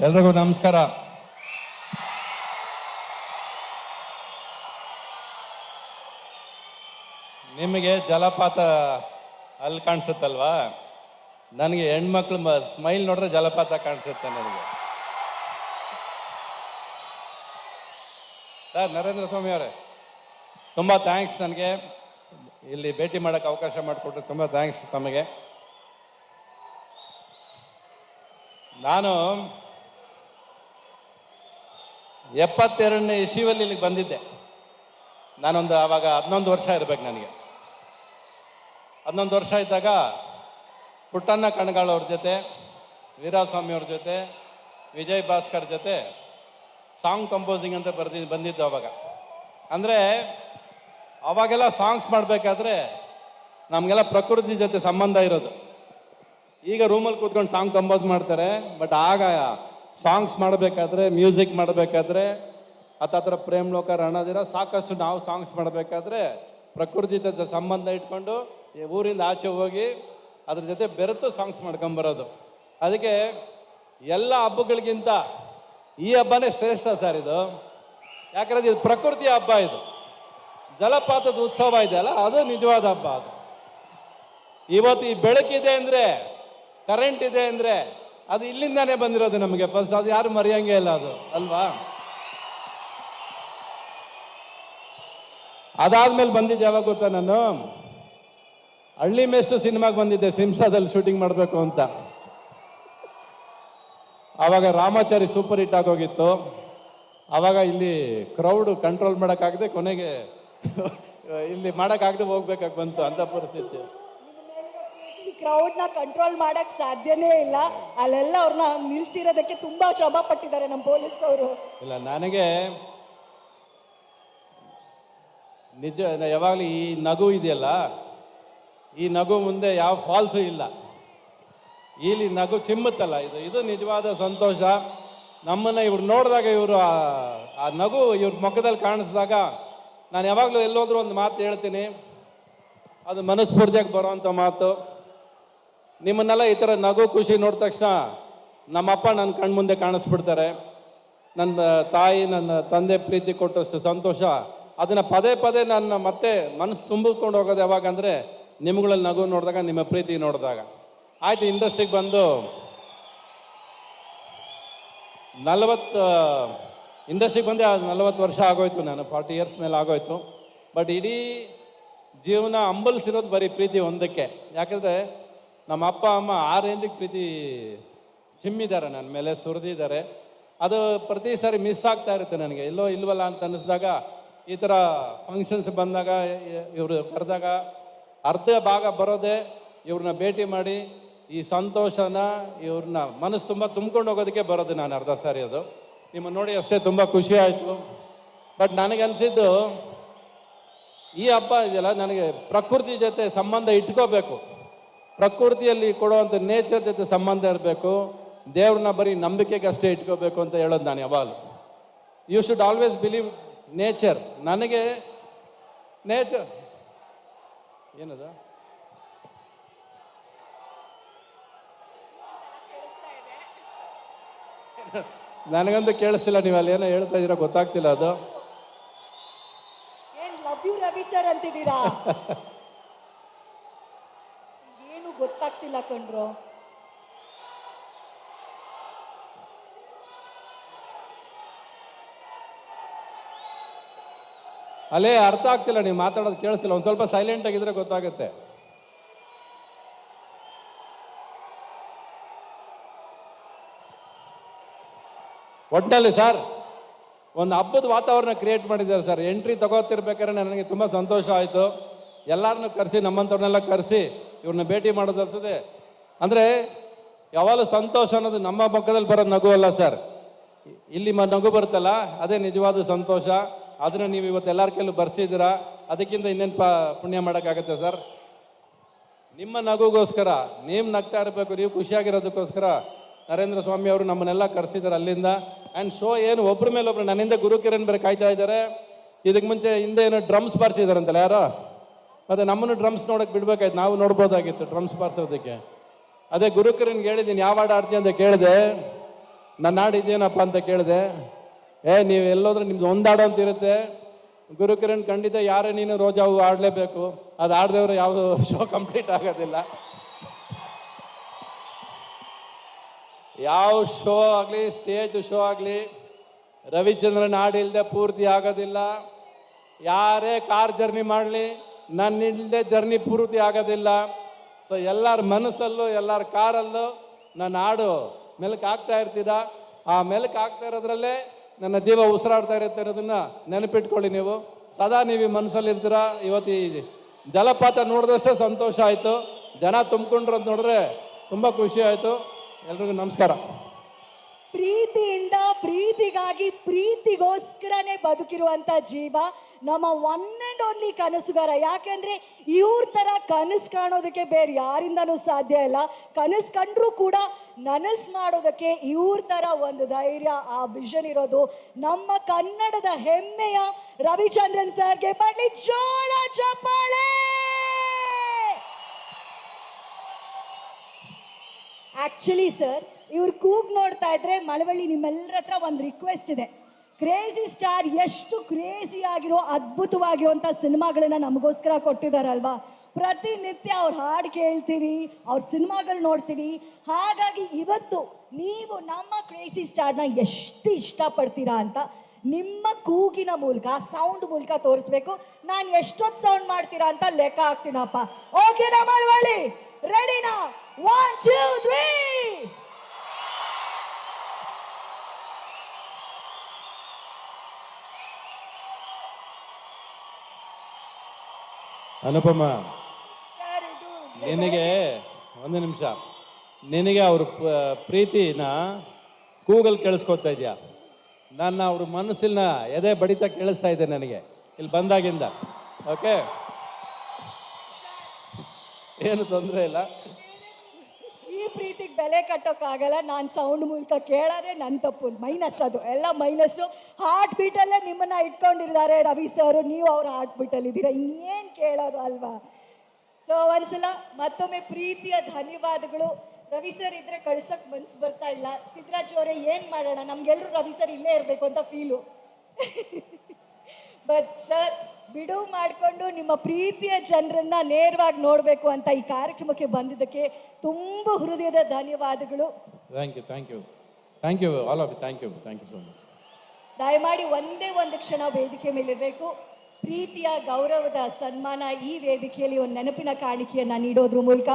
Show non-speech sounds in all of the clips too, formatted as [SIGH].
ಎಲ್ರಿಗೂ ನಮಸ್ಕಾರ. ನಿಮಗೆ ಜಲಪಾತ ಅಲ್ಲಿ ಕಾಣಿಸುತ್ತಲ್ವಾ? ನನಗೆ ಹೆಣ್ಮಕ್ಳು ಸ್ಮೈಲ್ ನೋಡ್ರೆ ಜಲಪಾತ ಕಾಣಿಸುತ್ತೆ ನನಗೆ. ಸರ್, ನರೇಂದ್ರ ಸ್ವಾಮಿ ಅವರೇ, ತುಂಬ ಥ್ಯಾಂಕ್ಸ್ ನನಗೆ. ಇಲ್ಲಿ ಭೇಟಿ ಮಾಡೋಕ್ಕೆ ಅವಕಾಶ ಮಾಡಿಕೊಟ್ರೆ ತುಂಬ ಥ್ಯಾಂಕ್ಸ್ ತಮಗೆ. ನಾನು ಎಪ್ಪತ್ತೆರಡನೇ ಇಶಿವಲ್ಲಿ ಇಲ್ಲಿಗೆ ಬಂದಿದ್ದೆ. ನಾನೊಂದು ಆವಾಗ ಹನ್ನೊಂದು ವರ್ಷ ಇರಬೇಕು ನನಗೆ. ಹನ್ನೊಂದು ವರ್ಷ ಇದ್ದಾಗ ಪುಟ್ಟಣ್ಣ ಕಣ್ಗಾಳವ್ರ ಜೊತೆ ವೀರಾಸ್ವಾಮಿಯವ್ರ ಜೊತೆ, ವಿಜಯ್ ಭಾಸ್ಕರ್ ಜೊತೆ ಸಾಂಗ್ ಕಂಪೋಸಿಂಗ್ ಅಂತ ಬರ್ದಿ, ಬಂದಿದ್ದು ಅವಾಗ ಅಂದರೆ ಅವಾಗೆಲ್ಲ ಸಾಂಗ್ಸ್ ಮಾಡಬೇಕಾದ್ರೆ ನಮಗೆಲ್ಲ ಪ್ರಕೃತಿ ಜೊತೆ ಸಂಬಂಧ ಇರೋದು. ಈಗ ರೂಮಲ್ಲಿ ಕೂತ್ಕೊಂಡು ಸಾಂಗ್ ಕಂಪೋಸ್ ಮಾಡ್ತಾರೆ ಬಟ್ ಆಗ ಸಾಂಗ್ಸ್ ಮಾಡಬೇಕಾದ್ರೆ ಮ್ಯೂಸಿಕ್ ಮಾಡಬೇಕಾದ್ರೆ ಹತ್ರ ಪ್ರೇಮ್ ಲೋಕ ರಣದಿರ ಸಾಕಷ್ಟು ನಾವು ಸಾಂಗ್ಸ್ ಮಾಡಬೇಕಾದ್ರೆ, ಪ್ರಕೃತಿ ಜೊತೆ ಸಂಬಂಧ ಇಟ್ಕೊಂಡು ಈ ಊರಿಂದ ಆಚೆ ಹೋಗಿ ಅದ್ರ ಜೊತೆ ಬೆರೆತು ಸಾಂಗ್ಸ್ ಮಾಡ್ಕೊಂಬರೋದು. ಅದಕ್ಕೆ ಎಲ್ಲ ಹಬ್ಬಗಳಿಗಿಂತ ಈ ಹಬ್ಬನೇ ಶ್ರೇಷ್ಠ ಸರ್ ಇದು. ಯಾಕಂದ್ರೆ ಇದು ಪ್ರಕೃತಿ ಹಬ್ಬ ಇದು. ಜಲಪಾತದ ಉತ್ಸವ ಇದೆಯಲ್ಲ ಅದು ನಿಜವಾದ ಹಬ್ಬ ಅದು. ಇವತ್ತು ಈ ಬೆಳಕಿದೆ ಅಂದರೆ ಕರೆಂಟ್ ಇದೆ ಅಂದರೆ ಅದು ಇಲ್ಲಿಂದಾನೇ ಬಂದಿರೋದು ನಮಗೆ. ಫಸ್ಟ್ ಅದು ಯಾರು ಮರೆಯಂಗೆ ಇಲ್ಲ ಅದು. ಅಲ್ವಾ? ಅದಾದ್ಮೇಲೆ ಬಂದಿದ್ದೆ ಯಾವಾಗ ಗೊತ್ತಾ ನಾನು? ಹಳ್ಳಿ ಮೇಷ್ಟು ಸಿನಿಮಾಗೆ ಬಂದಿದ್ದೆ ಸಿಂಸಾದಲ್ಲಿ ಶೂಟಿಂಗ್ ಮಾಡಬೇಕು ಅಂತ. ಆವಾಗ ರಾಮಾಚಾರಿ ಸೂಪರ್ ಹಿಟ್ ಆಗೋಗಿತ್ತು. ಆವಾಗ ಇಲ್ಲಿ ಕ್ರೌಡ್ ಕಂಟ್ರೋಲ್ ಮಾಡೋಕ್ಕಾಗದೆ ಕೊನೆಗೆ, ಇಲ್ಲಿ ಮಾಡೋಕ್ಕಾಗದೆ ಹೋಗ್ಬೇಕಾಗಿ ಬಂತು ಅಂತ ಪರಿಸ್ಥಿತಿ. ಕ್ರೌಡ್ನ ಕಂಟ್ರೋಲ್ ಮಾಡಕ್ ಸಾಧ್ಯನೇ ಇಲ್ಲ. ಅಲ್ಲೆಲ್ಲ ಅವ್ರನ್ನ ನಿಲ್ಸಿರೋದಕ್ಕೆ ತುಂಬಾ ಶ್ರಮ ಪಟ್ಟಿದ್ದಾರೆ ನಮ್ಮ ಪೊಲೀಸ್ ಅವರು ಇಲ್ಲ, ನನಗೆ ನಿಜ ಯಾವಾಗಲೂ ಈ ನಗು ಇದೆಯಲ್ಲ, ಈ ನಗು ಮುಂದೆ ಯಾವ ಫಾಲ್ಸು ಇಲ್ಲ. ಇಲ್ಲಿ ನಗು ಚಿಮ್ಮುತ್ತಲ್ಲ, ಇದು ಇದು ನಿಜವಾದ ಸಂತೋಷ. ನಮ್ಮನ್ನು ಇವ್ರು ನೋಡಿದಾಗ ಇವರು ಆ ನಗು ಇವ್ರ ಮುಖದಲ್ಲಿ ಕಾಣಿಸಿದಾಗ ನಾನು ಯಾವಾಗಲೂ ಎಲ್ಲೋದ್ರೂ ಒಂದು ಮಾತು ಹೇಳ್ತೀನಿ. ಅದು ಮನಸ್ಫೂರ್ತಿಯಾಗಿ ಬರೋವಂಥ ಮಾತು. ನಿಮ್ಮನ್ನೆಲ್ಲ ಈ ಥರ ನಗು ಖುಷಿ ನೋಡಿದ ತಕ್ಷಣ ನಮ್ಮಪ್ಪ ನನ್ನ ಕಣ್ಮುಂದೆ ಕಾಣಿಸ್ಬಿಡ್ತಾರೆ. ನನ್ನ ತಾಯಿ ನನ್ನ ತಂದೆ ಪ್ರೀತಿ ಕೊಟ್ಟಷ್ಟು ಸಂತೋಷ. ಅದನ್ನು ಪದೇ ಪದೇ ನನ್ನ ಮತ್ತೆ ಮನಸ್ಸು ತುಂಬಿಕೊಂಡು ಹೋಗೋದು ಯಾವಾಗಂದರೆ ನಿಮ್ಗಳಲ್ಲಿ ನಗು ನೋಡಿದಾಗ, ನಿಮ್ಮ ಪ್ರೀತಿ ನೋಡಿದಾಗ. ಆಯಿತು ಇಂಡಸ್ಟ್ರಿಗೆ ಬಂದು ನಲವತ್ತು ಇಂಡಸ್ಟ್ರಿಗೆ ಬಂದೆ ನಲವತ್ತು ವರ್ಷ ಆಗೋಯ್ತು ನಾನು. ಫಾರ್ಟಿ ಇಯರ್ಸ್ ಮೇಲೆ ಆಗೋಯ್ತು. ಬಟ್ ಇಡೀ ಜೀವನ ಅಂಬಲಿಸಿರೋದು ಬರೀ ಪ್ರೀತಿ ಒಂದಕ್ಕೆ. ಯಾಕಂದರೆ ನಮ್ಮ ಅಪ್ಪ, ಅಮ್ಮ ಆ ರೇಂಜಿಗೆ ಪ್ರೀತಿ ಚಿಮ್ಮಿದ್ದಾರೆ ನನ್ನ ಮೇಲೆ ಸುರಿದಿದ್ದಾರೆ. ಅದು ಪ್ರತಿ ಸಾರಿ ಮಿಸ್ ಆಗ್ತಾ ಇರುತ್ತೆ ನನಗೆ. ಎಲ್ಲೋ ಇಲ್ವಲ್ಲ ಅಂತ ಅನ್ನಿಸಿದಾಗ, ಈ ಥರ ಫಂಕ್ಷನ್ಸ್ ಬಂದಾಗ, ಇವರು ಕರೆದಾಗ ಅರ್ಧ ಭಾಗ ಬರೋದೆ ಇವ್ರನ್ನ ಭೇಟಿ ಮಾಡಿ, ಈ ಸಂತೋಷನ ಇವ್ರನ್ನ ಮನಸ್ಸು ತುಂಬ ತುಂಬ್ಕೊಂಡು ಹೋಗೋದಕ್ಕೆ ಬರೋದು ನಾನು ಅರ್ಧ ಸಾರಿ ಅದು. ನಿಮ್ಮನ್ನು ನೋಡಿ ಅಷ್ಟೇ ತುಂಬ ಖುಷಿ ಆಯಿತು. ಬಟ್ ನನಗೆ ಅನಿಸಿದ್ದು, ಈ ಹಬ್ಬ ಇದೆಯಲ್ಲ, ನನಗೆ ಪ್ರಕೃತಿ ಜೊತೆ ಸಂಬಂಧ ಇಟ್ಕೋಬೇಕು. ಪ್ರಕೃತಿಯಲ್ಲಿ ಕೊಡುವಂಥ ನೇಚರ್ ಜೊತೆ ಸಂಬಂಧ ಇರಬೇಕು. ದೇವ್ರನ್ನ ಬರೀ ನಂಬಿಕೆಗೆ ಅಷ್ಟೇ ಇಟ್ಕೋಬೇಕು ಅಂತ ಹೇಳೋದು ನಾನು ಯಾವಾಗಲೂ. You should always believe nature ನನಗೆ ನೇಚರ್ ಏನದ? ನನಗಂತೂ ಕೇಳಿಸ್ತಿಲ್ಲ ನೀವು ಅಲ್ಲಿ ಏನೋ ಹೇಳ್ತಾ ಇದ್ದೀರಾ ಗೊತ್ತಾಗ್ತಿಲ್ಲ ಅದು. ಲವ್ ಯು ರವಿ ಸರ್ ಅಂತಿದ್ದೀರಾ [LAUGHS] ಏನು ಕಣ್ರು ಅಲ್ಲೇ ಅರ್ಥ ಆಗ್ತಿಲ್ಲ, ನೀವು ಮಾತಾಡೋದು ಕೇಳಿಸಿಲ್ಲ. ಒಂದು ಸ್ವಲ್ಪ ಸೈಲೆಂಟ್ ಆಗಿದ್ರೆ ಗೊತ್ತಾಗುತ್ತೆ. ಒಟ್ಟಿನಲ್ಲಿ ಸರ್ ಒಂದು ಹಬ್ಬದ ವಾತಾವರಣ ಕ್ರಿಯೇಟ್ ಮಾಡಿದ್ದಾರೆ ಸರ್ ಎಂಟ್ರಿ ತಗೋತಿರ್ಬೇಕಾದ್ರೆ ನನಗೆ ತುಂಬ ಸಂತೋಷ ಆಯಿತು. ಎಲ್ಲರನ್ನೂ ಕರೆಸಿ, ನಮ್ಮಂಥವ್ರನ್ನೆಲ್ಲ ಕರೆಸಿ, ಇವ್ರನ್ನ ಭೇಟಿ ಮಾಡೋದು ಅನ್ಸುತ್ತೆ. ಅಂದರೆ ಯಾವಾಗಲೂ ಸಂತೋಷ ಅನ್ನೋದು ನಮ್ಮ ಪಕ್ಕದಲ್ಲಿ ಬರೋ ನಗು ಅಲ್ಲ ಸರ್. ಇಲ್ಲಿ ಮ ನಗು ಬರುತ್ತಲ್ಲ, ಅದೇ ನಿಜವಾದ ಸಂತೋಷ. ಅದನ್ನು ನೀವು ಇವತ್ತು ಎಲ್ಲರ ಕೈಲೂ ಬರ್ಸಿದ್ದೀರಾ? ಅದಕ್ಕಿಂತ ಇನ್ನೇನು ಪ ಪುಣ್ಯ ಮಾಡೋಕ್ಕಾಗತ್ತೆ ಸರ್? ನಿಮ್ಮ ನಗುಗೋಸ್ಕರ, ನೀವು ನಗ್ತಾ ಇರಬೇಕು, ನೀವು ಖುಷಿಯಾಗಿರೋದಕ್ಕೋಸ್ಕರ ನರೇಂದ್ರ ಸ್ವಾಮಿ ಅವರು ನಮ್ಮನ್ನೆಲ್ಲ ಕರೆಸಿದ್ದಾರೆ ಅಲ್ಲಿಂದ. ಆ್ಯಂಡ್ ಶೋ ಏನು ಒಬ್ಬರ ಮೇಲೆ ಒಬ್ಬರು ನನ್ನಿಂದ ಗುರು ಕಿರಣ್ ಬೇರೆ ಕಾಯ್ತಾ ಇದ್ದಾರೆ ಇದಕ್ಕೆ ಮುಂಚೆ ಹಿಂದೆ ಏನೋ ಡ್ರಮ್ಸ್ ಬಾರಿಸಿದಾರಂತಲ್ಲ ಯಾರೋ? ಮತ್ತು ನಮ್ಮನ್ನು ಡ್ರಮ್ಸ್ ನೋಡೋಕೆ ಬಿಡಬೇಕಾಯ್ತು, ನಾವು ನೋಡ್ಬೋದಾಗಿತ್ತು ಡ್ರಮ್ಸ್ ಬಾರಿಸೋದಕ್ಕೆ. ಅದೇ ಗುರುಕರನ್ಗೆ ಹೇಳಿದ್ದೀನಿ ಯಾವ ಹಾಡು ಆಡ್ತೀನಿ ಅಂತ ಕೇಳಿದೆ. ನನ್ನ ಹಾಡು ಇದೇನಪ್ಪ ಅಂತ ಕೇಳಿದೆ. ಏ, ನೀವು ಎಲ್ಲೋದ್ರೆ ನಿಮ್ದು ಒಂದು ಹಾಡು ಅಂತ ಇರುತ್ತೆ. ಗುರುಕಿರಣ್ ಖಂಡಿತ ಯಾರೇ ನೀನು ರೋಜಾ ಹೂ ಆಡಲೇಬೇಕು ಅದು ಆಡ್ದೇವ್ರೆ ಯಾವ ಶೋ ಕಂಪ್ಲೀಟ್ ಆಗೋದಿಲ್ಲ. ಯಾವ ಶೋ ಆಗಲಿ ಸ್ಟೇಜ್ ಶೋ ಆಗಲಿ, ರವಿಚಂದ್ರನ್ ಹಾಡಿಲ್ಲದೆ ಪೂರ್ತಿ ಆಗೋದಿಲ್ಲ. ಯಾರೇ ಕಾರ್ ಜರ್ನಿ ಮಾಡಲಿ ನನ್ನ ಇಲ್ಲದೆ ಜರ್ನಿ ಪೂರ್ತಿ ಆಗೋದಿಲ್ಲ. ಸೊ ಎಲ್ಲರ ಮನಸ್ಸಲ್ಲೂ, ಎಲ್ಲರ ಕಾರಲ್ಲೂ ನನ್ನ ಹಾಡು ಮೆಲುಕು ಹಾಕ್ತಾ ಇರ್ತೀರ? ಆ ಮೆಲುಕು ಹಾಕ್ತಾ ಇರೋದ್ರಲ್ಲೇ ನನ್ನ ಜೀವ ಉಸಿರಾಡ್ತಾ ಇರುತ್ತೆ ಅನ್ನೋದನ್ನ ನೆನಪಿಟ್ಕೊಳ್ಳಿ ನೀವು. ಸದಾ ನೀವು ಈ ಮನಸ್ಸಲ್ಲಿ ಇರ್ತೀರ? ಇವತ್ತು ಈ ಜಲಪಾತ ನೋಡಿದಷ್ಟೇ ಸಂತೋಷ ಆಯಿತು. ಜನ ತುಂಬಿಕೊಂಡ್ರು ಅಂತ ನೋಡಿದ್ರೆ ತುಂಬ ಖುಷಿ ಆಯಿತು. ಎಲ್ರಿಗೂ ನಮಸ್ಕಾರ. ಪ್ರೀತಿಯಿಂದ, ಪ್ರೀತಿಗಾಗಿ, ಪ್ರೀತಿಗೋಸ್ಕರನೇ ಬದುಕಿರುವಂತ ಜೀವ ನಮ್ಮ ಒನ್ ಅಂಡ್ ಓನ್ಲಿ ಕನಸುಗಾರ. ಯಾಕೆಂದ್ರೆ ಇವ್ರ ಥರ ಕನಸು ಕಾಣೋದಕ್ಕೆ ಬೇರೆ ಯಾರಿಂದನೂ ಸಾಧ್ಯ ಇಲ್ಲ. ಕನಸು ಕಂಡರೂ ಕೂಡ ನನಸು ಮಾಡೋದಕ್ಕೆ ಇವ್ರ ಥರ ಒಂದು ಧೈರ್ಯ, ಆ ವಿಷನ್ ಇರೋದು ನಮ್ಮ ಕನ್ನಡದ ಹೆಮ್ಮೆಯ ರವಿಚಂದ್ರನ್ ಸರ್ಗೆ ಬರಲಿ. ಜೋರ ಚಪ್ಪಾಳೆ! ಆ್ಯಕ್ಚುಲಿ ಸರ್ ಇವ್ರ ಕೂಗ್ ನೋಡ್ತಾ ಇದ್ರೆ ಮಳವಳ್ಳಿ ನಿಮ್ಮೆಲ್ಲರ ಹತ್ರ ಒಂದು ರಿಕ್ವೆಸ್ಟ್ ಇದೆ. ಕ್ರೇಜಿ ಸ್ಟಾರ್ ಎಷ್ಟು ಕ್ರೇಜಿ ಆಗಿರೋ ಅದ್ಭುತವಾಗಿರುವಂಥ ಸಿನಿಮಾಗಳನ್ನ ನಮಗೋಸ್ಕರ ಕೊಟ್ಟಿದಾರಲ್ವಾ? ಪ್ರತಿನಿತ್ಯ ಅವ್ರ ಹಾಡು ಕೇಳ್ತೀವಿ ಅವ್ರ ಸಿನಿಮಾಗಳು ನೋಡ್ತೀವಿ ಹಾಗಾಗಿ ಇವತ್ತು ನೀವು ನಮ್ಮ ಕ್ರೇಜಿ ಸ್ಟಾರ್ನ ಎಷ್ಟು ಇಷ್ಟಪಡ್ತೀರಾ ಅಂತ ನಿಮ್ಮ ಕೂಗಿನ ಮೂಲಕ ಸೌಂಡ್ ಮೂಲಕ ತೋರಿಸ್ಬೇಕು. ನಾನು ಎಷ್ಟೊತ್ತು ಸೌಂಡ್ ಮಾಡ್ತೀರಾ ಅಂತ ಲೆಕ್ಕ ಹಾಕ್ತೀನಪ್ಪ. ಓಕೆನಾ ಮಳವಳ್ಳಿ? ರೆಡಿನಾ ಒನ್ ಟೂ ತ್ರೀ ಅನುಪಮ ನಿನಗೆ ಒಂದು ನಿಮಿಷ. ನಿನಗೆ ಅವ್ರ ಪ್ರೀತಿನ ಕೂಗಲ್ ಕೇಳಿಸ್ಕೊತಾ ಇದೆಯಾ? ನನ್ನ ಅವ್ರ ಮನಸ್ಸಿನ ಎದೆ ಬಡಿತ ಕೇಳಿಸ್ತಾ ಇದೆ ನನಗೆ. ಇಲ್ಲಿ ಬಂದಾಗಿಂದ. ಓಕೆ ಏನು ತೊಂದರೆ ಇಲ್ಲ. ಪ್ರೀತಿಗೆ ಬೆಲೆ ಕಟ್ಟೋಕ್ಕಾಗಲ್ಲ, ನಾನು ಸೌಂಡ್ ಮೂಲಕ ಕೇಳೋದೇ ನನ್ನ ತಪ್ಪು ಮೈನಸ್ ಅದು, ಎಲ್ಲ ಮೈನಸ್ಸು ಹಾರ್ಟ್ ಬೀಟಲ್ಲೇ ನಿಮ್ಮನ್ನ ಇಟ್ಕೊಂಡಿದ್ದಾರೆ ರವಿ ಸರ್ ನೀವು ಅವ್ರ ಹಾರ್ಟ್ ಬೀಟಲ್ಲಿದ್ದೀರಾ ಇನ್ನೇನು ಕೇಳೋದು ಅಲ್ವಾ? ಸೊ ಒಂದ್ಸಲ ಮತ್ತೊಮ್ಮೆ ಪ್ರೀತಿಯ ಧನ್ಯವಾದಗಳು. ರವಿ ಸರ್ ಇದ್ರೆ ಕಳ್ಸಕ್ ಮನ್ಸು ಬರ್ತಾ ಇಲ್ಲ. ಸಿದ್ರಾಜ್ ಅವರೇ, ಏನು ಮಾಡೋಣ? ನಮ್ಗೆಲ್ಲರೂ ರವಿ ಸರ್ ಇಲ್ಲೇ ಇರಬೇಕು ಅಂತ ಫೀಲು [LAUGHS] ಬಟ್ ಸರ್ ಬಿಡುವು ಮಾಡಿಕೊಂಡು ನಿಮ್ಮ ಪ್ರೀತಿಯ ಜನರನ್ನ ನೇರವಾಗಿ ನೋಡಬೇಕು ಅಂತ ಈ ಕಾರ್ಯಕ್ರಮಕ್ಕೆ ಬಂದಿದ್ದಕ್ಕೆ ತುಂಬ ಹೃದಯದ ಧನ್ಯವಾದಗಳು. Thank you thank you thank you all of thank you thank you so much ದಯಮಾಡಿ ಒಂದೇ ಒಂದು ಕ್ಷಣ ವೇದಿಕೆ ಮೇಲಿರಬೇಕು ಪ್ರೀತಿಯ ಗೌರವದ ಸನ್ಮಾನ ಈ ವೇದಿಕೆಯಲ್ಲಿ ಒಂದು ನೆನಪಿನ ಕಾಣಿಕೆಯನ್ನ ನೀಡೋದ್ರ ಮೂಲಕ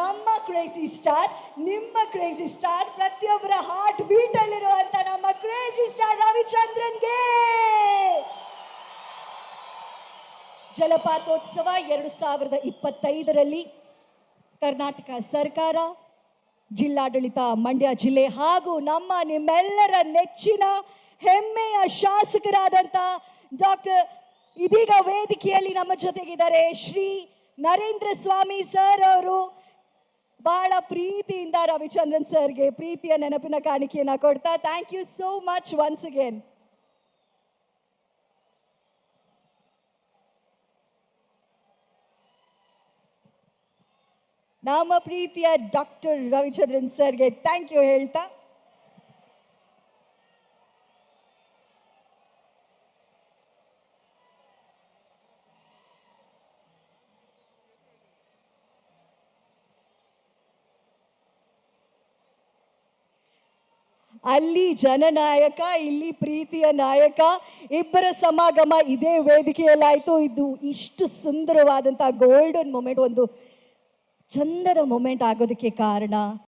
ನಮ್ಮ ಕ್ರೇಜಿ ಸ್ಟಾರ್ ನಿಮ್ಮ ಕ್ರೇಜಿ ಸ್ಟಾರ್ ಪ್ರತಿಯೊಬ್ಬರ ಹಾರ್ಟ್ ಬೀಟಲ್ಲಿರುವಂಥ ಅಲ್ಲಿರುವಂತ ನಮ್ಮ ಕ್ರೇಜಿ ಸ್ಟಾರ್ ರವಿಚಂದ್ರನ್ಗೆ. ಜಲಪಾತೋತ್ಸವ ಎರಡು ಸಾವಿರದ ಇಪ್ಪತ್ತೈದರಲ್ಲಿ ಕರ್ನಾಟಕ ಸರ್ಕಾರ, ಜಿಲ್ಲಾಡಳಿತ ಮಂಡ್ಯ ಜಿಲ್ಲೆ ಹಾಗೂ ನಮ್ಮ ನಿಮ್ಮೆಲ್ಲರ ನೆಚ್ಚಿನ ಹೆಮ್ಮೆಯ ಶಾಸಕರಾದಂಥ ಡಾಕ್ಟರ್ ಇದೀಗ ವೇದಿಕೆಯಲ್ಲಿ ನಮ್ಮ ಜೊತೆಗಿದ್ದಾರೆ ಶ್ರೀ ನರೇಂದ್ರ ಸ್ವಾಮಿ ಸರ್ ಅವರು. ಬಹಳ ಪ್ರೀತಿಯಿಂದ ರವಿಚಂದ್ರನ್ ಸರ್ಗೆ ಪ್ರೀತಿಯ ನೆನಪಿನ ಕಾಣಿಕೆಯನ್ನು ಕೊಡ್ತಾ thank you so much once again ನಮ್ಮ ಪ್ರೀತಿಯ ಡಾಕ್ಟರ್ ರವಿಚಂದ್ರನ್ ಸರ್ಗೆ ಥ್ಯಾಂಕ್ ಯು ಹೇಳ್ತಾ. ಅಲ್ಲಿ ಜನನಾಯಕ, ಇಲ್ಲಿ ಪ್ರೀತಿಯ ನಾಯಕ, ಇಬ್ಬರ ಸಮಾಗಮ ಇದೇ ವೇದಿಕೆಯಲ್ಲಾಯಿತು. ಇದು ಇಷ್ಟು ಸುಂದರವಾದಂಥ ಗೋಲ್ಡನ್ ಮೊಮೆಂಟ್ ಒಂದು ಚಂದದ ಮೊಮೆಂಟ್ ಆಗೋದಕ್ಕೆ ಕಾರಣ